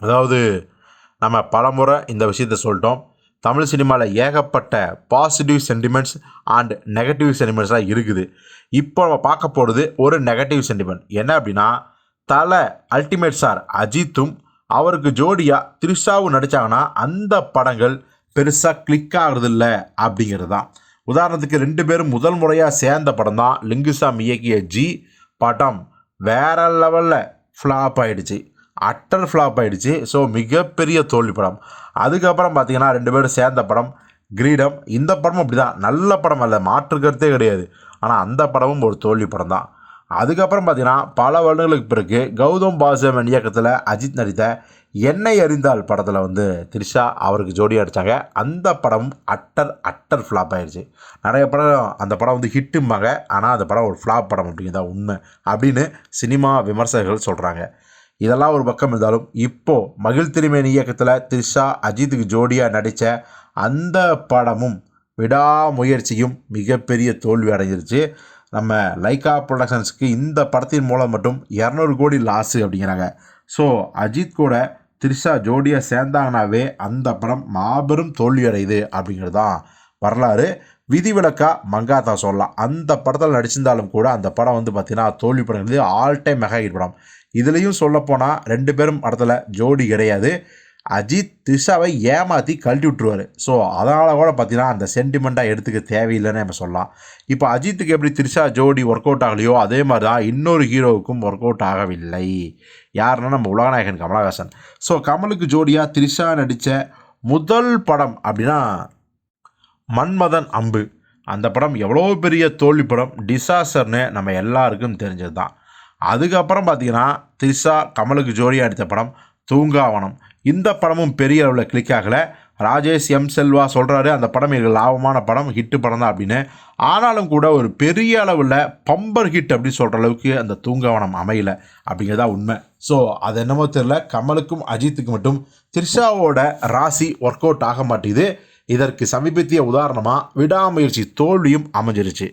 அதாவது நம்ம பலமுறை இந்த விஷயத்த சொல்லிட்டோம். தமிழ் சினிமாவில் ஏகப்பட்ட பாசிட்டிவ் சென்டிமெண்ட்ஸ் அண்ட் நெகட்டிவ் சென்டிமெண்ட்ஸ்லாம் இருக்குது. இப்போ நம்ம பார்க்க போகிறது ஒரு நெகட்டிவ் சென்டிமெண்ட் என்ன அப்படின்னா தலை அல்டிமேட் சார் அஜித்தும் அவருக்கு ஜோடியாக த்ரிஷாவும் நடித்தாங்கன்னா அந்த படங்கள் பெருசாக கிளிக் ஆகிறதில்ல அப்படிங்கிறது தான் உதாரணத்துக்கு ரெண்டு பேரும் முதல் முறையாக சேர்ந்த படம் தான் லிங்குசாமி இயக்கிய ஜி படம். வேற லெவலில் ஃப்ளாப் ஆகிடுச்சு அட்டர் ஃப்ளாப் ஆகிடுச்சு ஸோ மிகப்பெரிய தோல்வி படம். அதுக்கப்புறம் பார்த்தீங்கன்னா ரெண்டு பேரும் சேர்ந்த படம் கிரீடம். இந்த படமும் அப்படி தான் நல்ல படம் அல்ல மாற்றுக்கிறதே கிடையாது. ஆனால் அந்த படமும் ஒரு தோல்வி படம் தான். அதுக்கப்புறம் பார்த்தீங்கன்னா பல வருடங்களுக்கு பிறகு கௌதம் பாசவன் இயக்கத்தில் அஜித் நடித்த என்னை அறிந்தால் படத்தில் வந்து த்ரிஷா அவருக்கு ஜோடி அடித்தாங்க அந்த படமும் அட்டர் அட்டர் ஃப்ளாப் ஆயிடுச்சு நிறைய படம் அந்த படம் வந்து ஹிட்டும்பாங்க. ஆனால் அந்த படம் ஒரு ஃப்ளாப் படம் அப்படிங்கிறதா உண்மை அப்படின்னு சினிமா விமர்சகர்கள் சொல்கிறாங்க இதெல்லாம் ஒரு பக்கம் இருந்தாலும் இப்போது மகிழ் திருமேனி இயக்கத்தில் த்ரிஷா அஜித்துக்கு ஜோடியாக நடித்த அந்த படமும் விடாமுயற்சியும் மிகப்பெரிய தோல்வி அடைஞ்சிருச்சு. நம்ம லைக்கா ப்ரொடக்ஷன்ஸ்க்கு இந்த படத்தின் மூலம் மட்டும் இரநூறு கோடி லாஸு அப்படிங்கிறாங்க. ஸோ அஜித் கூட த்ரிஷா ஜோடியாக சேர்ந்தாங்கனாவே அந்த படம் மாபெரும் தோல்வி அடையுது அப்படிங்கிறது தான் வரலாறு. விதிவிலக்கா மங்காத்தா சொல்லலாம். அந்த படத்தில் நடிச்சிருந்தாலும் கூட அந்த படம் வந்து பார்த்திங்கன்னா தோல்வி படம் ஆல் டைம் மெகா ஹிட் படம். இதுலேயும் சொல்லப்போனால் ரெண்டு பேரும் படத்தில் ஜோடி கிடையாது. அஜித் த்ரிஷாவை ஏமாற்றி கழட்டி விட்டுருவார். ஸோ அதனால் கூட பார்த்தீங்கன்னா அந்த சென்டிமெண்ட்டாக எடுத்துக்க தேவையில்லைன்னு நம்ம சொல்லலாம். இப்போ அஜித்துக்கு எப்படி த்ரிஷா ஜோடி ஒர்க் அவுட் ஆகலையோ அதே மாதிரி தான் இன்னொரு ஹீரோவுக்கும் ஒர்க் அவுட் ஆகவில்லை. யாருன்னா நம்ம உலகநாயகன் கமலஹாசன். ஸோ கமலுக்கு ஜோடியாக த்ரிஷா நடித்த முதல் படம் அப்படின்னா மன்மதன் அம்பு. அந்த படம் எவ்வளோ பெரிய தோல்வி படம். டிசாஸ்டர்னு நம்ம எல்லாருக்கும் தெரிஞ்சது தான் அதுக்கப்புறம் பார்த்தீங்கன்னா த்ரிஷா கமலுக்கு ஜோடியாக நடித்த படம் தூங்காவனம். இந்த படமும் பெரிய அளவில் கிளிக் ஆகலை. ராஜேஷ் எம் செல்வா சொல்கிறாரு அந்த படம் எனக்கு லாபமான படம் ஹிட்டு படம் தான் அப்படின்னு. ஆனாலும் கூட ஒரு பெரிய அளவில் பம்பர் ஹிட் அப்படின்னு சொல்கிற அளவுக்கு அந்த தூங்காவனம் அமையல அப்படிங்கிறதா உண்மை. ஸோ அது என்னமோ தெரில கமலுக்கும் அஜித்துக்கு மட்டும் த்ரிஷாவோட ராசி ஒர்க் அவுட் ஆக மாட்டேங்குது. இதற்கு சமீபத்திய உதாரணமாக விடாமுயற்சி தோல்வியும் அமைஞ்சிருச்சு.